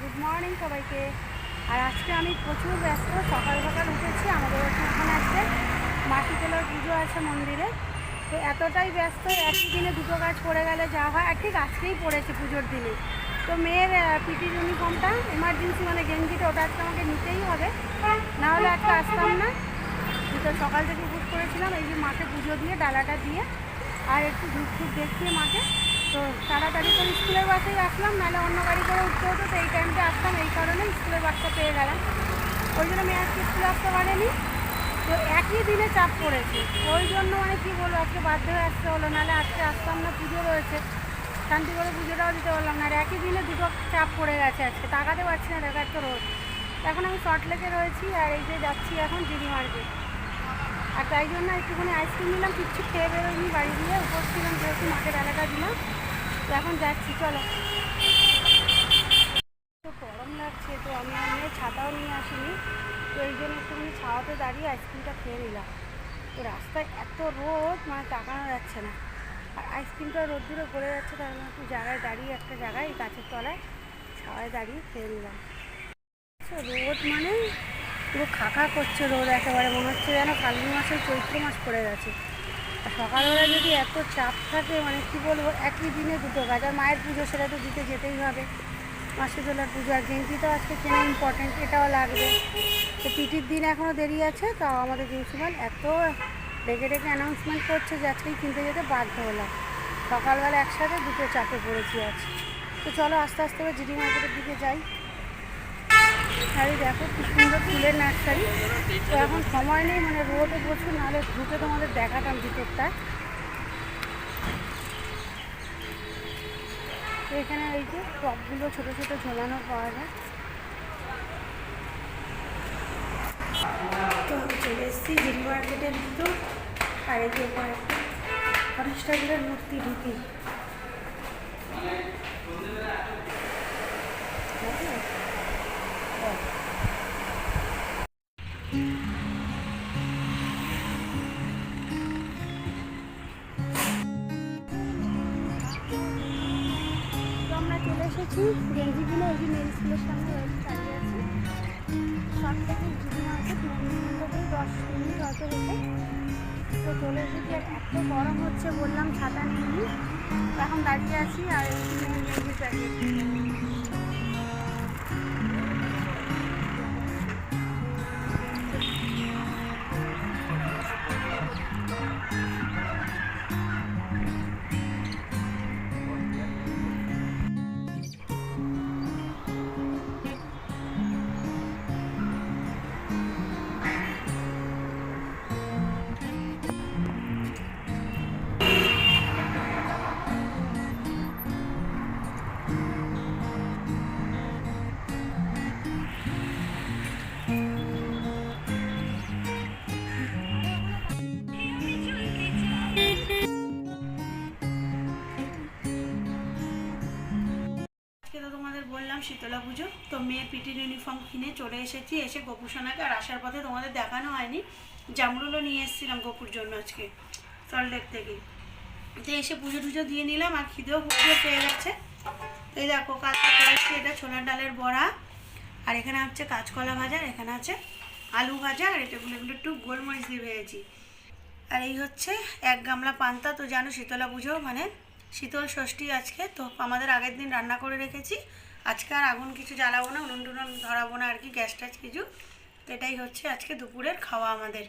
Good morning সবাইকে। আর আজকে আমি প্রচুর ব্যস্ত, সকাল সকাল উঠেছি, আমাদের ওখানে আজকে মাটি তোলার পুজো আছে মন্দিরে। তো এতটাই ব্যস্ত, একই দিনে দুটো কাজ পড়ে গেলে যা হয়, আর ঠিক আজকেই পড়েছে পুজোর দিনে। তো মেয়ের পিটি ইউনিফর্মটা এমার্জেন্সি মানে গেঞ্জিটা, ওটা আজকে আমাকে নিতেই হবে। না হলে আজকে আসতাম না। তো সকাল থেকে উপোস করেছিলাম, এই যে মাকে পুজো দিয়ে, ডালাটা দিয়ে, আর একটু ধূপ ধূপ দেখিয়ে মাকে। তো তাড়াতাড়ি করে স্কুলের বাসেই আসলাম, নাহলে অন্য গাড়ি করে উঠতে হতো, তো এই টাইমটা আসলাম এই কারণে স্কুলের বাসটা পেয়ে গেলাম। ওই জন্য মেয়ে আজকে স্কুলে আসতে পারেনি। তো একই দিনে চাপ পড়েছে। ওই জন্য মানে কী বলব, আজকে বাধ্য হয়ে আসতে হলো, নাহলে আজকে আসতাম না, পুজো রয়েছে। শান্তি করে পুজোটাও দিতে পারলাম না, আর একই দিনে দুটো চাপ পড়ে গেছে আজকে। তাকাতে পারছি না, দেখা তো রোদ। এখন আমি লেকে রয়েছি, আর এই যে যাচ্ছি এখন জিডি মার্কেট আর তাই জন্য একটুখানি আইসক্রিম নিলাম, কিচ্ছু খেয়ে বেরোয়নি বাড়ি দিয়ে উপর ছিলাম যেহেতু মাকে ডালাটা দিলাম। তো এখন যাচ্ছি চলো। গরম লাগছে তো আমি আমি ছাতাও নিয়ে আসিনি। তো এই জন্য একটুখানি ছাওয়াতে দাঁড়িয়ে আইসক্রিমটা খেয়ে নিলাম। তো রাস্তায় এত রোদ মানে তাকানো যাচ্ছে না। আর আইসক্রিমটা রোদ্দুরে পড়ে যাচ্ছে তার জন্য একটু জায়গায় দাঁড়িয়ে একটা জায়গায় গাছের তলায় ছাওয়ায় দাঁড়িয়ে খেয়ে নিলাম। আচ্ছা, রোদ মানে পুরো খাখা করছে রোদ একেবারে। মনে হচ্ছে যেন ফাল্গুন মাসের চৈত্র মাস পড়ে গেছে। আর সকালবেলা যদি এত চাপ থাকে মানে কি বলব, একই দিনে দুটো কাজ আর মায়ের পুজো সেটা তো দিতে যেতেই হবে। মাসে তোলার পুজো আর তো আজকে কেনা ইম্পর্টেন্ট এটাও লাগবে। তো পিটির দিন এখনও দেরি আছে তাও আমাদের প্রিন্সিপাল এত ডেকে ডেকে অ্যানাউন্সমেন্ট করছে যে আজকেই কিনতে যেতে বাধ্য হলাম। সকালবেলা একসাথে দুটো চাপে পড়েছি আজ। তো চলো আস্তে আস্তে করে জিডি মার্কেটের দিকে যাই। আর দেখো, কি সুন্দর ফুলের নার্সারি তো এখন সময় নেই মানে রোদে প্রচুর নাহলে ঢুকে তোমাদের দেখাতাম ভিতরটা। এখানে এই যে টপগুলো ছোটো ছোটো ঝোলানো পাওয়া যায়। তো চলে এসেছি জিডি মার্কেটের ভিতর। আর এই যে গণেশ মূর্তি ঢুকি। তো আমরা চলে এসেছি গেঞ্জিগুলো ওই যে মেল স্কুলের সামনে রয়েছে, দাঁড়িয়ে আছে। সব থেকে দশ মিনিট হয়তো হেঁটে তো চলে এসেছি এত গরম হচ্ছে বললাম, ছাতা নিয়ে এখন দাঁড়িয়ে আছি আর গেঞ্জি প্যাকেট বললাম শীতলা পুজো, তো মেয়ের পিটির ইউনিফর্ম কিনে চলে এসেছি, এসে গোপুসোনাকে আর আসার পথে তোমাদের দেখানো হয়নি। জামরুলও নিয়ে এসেছিলাম গোপুর জন্য আজকে সল্টলেক থেকে তো এসে পুজো টুজো দিয়ে নিলাম, আর খিদেও পুজো পেয়ে গেছে। এই দেখো করেছি এটা ছোলার ডালের বড়া, আর এখানে হচ্ছে কাঁচকলা ভাজা, আর এখানে আছে আলু ভাজা, আর এটাগুলো এগুলো একটু গোলমরিচ দিয়ে ভেজেছি। আর এই হচ্ছে এক গামলা পান্তা, তো জানো শীতলা পুজো মানে শীতল ষষ্ঠী আজকে, তো আমাদের আগের দিন রান্না করে রেখেছি। আজকে আর আগুন কিছু জ্বালাবো না, উনুন টুনুন ধরাবো না আর কি, গ্যাস ট্যাস কিছু। তো এটাই হচ্ছে আজকে দুপুরের খাওয়া আমাদের।